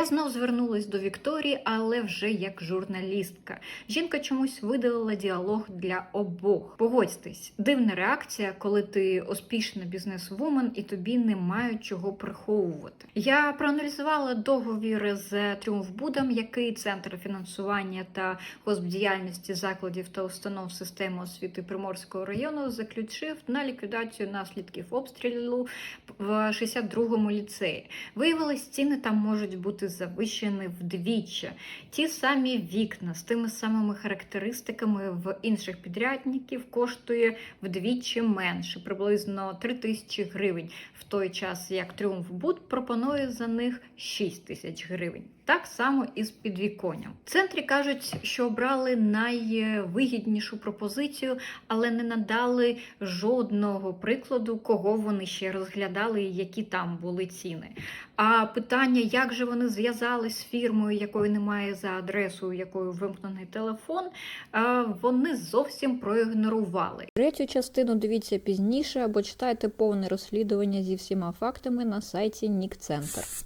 Я знов звернулась до Вікторії, але вже як журналістка. Жінка чомусь видалила діалог для обох. Погодьтесь, дивна реакція, коли ти успішна бізнес-вумен і тобі немає чого приховувати. Я проаналізувала договір з Тріумфбудом, який центр фінансування та госпдіяльності закладів та установ системи освіти Приморського району заключив на ліквідацію наслідків обстрілу в 62-му ліцеї. Виявилось, ціни там можуть бути завищені вдвічі. Ті самі вікна з тими самими характеристиками в інших підрядників коштує вдвічі менше, приблизно 3 тисячі гривень, в той час як Тріумф Буд пропонує за них 6 тисяч гривень. Так само і з підвіконням. В центрі кажуть, що обрали найвигіднішу пропозицію, але не надали жодного прикладу, кого вони ще розглядали і які там були ціни. А питання, як же вони зв'язались з фірмою, якої немає за адресою, якою вимкнений телефон, вони зовсім проігнорували. Третю частину дивіться пізніше або читайте повне розслідування зі всіма фактами на сайті Нік Центр.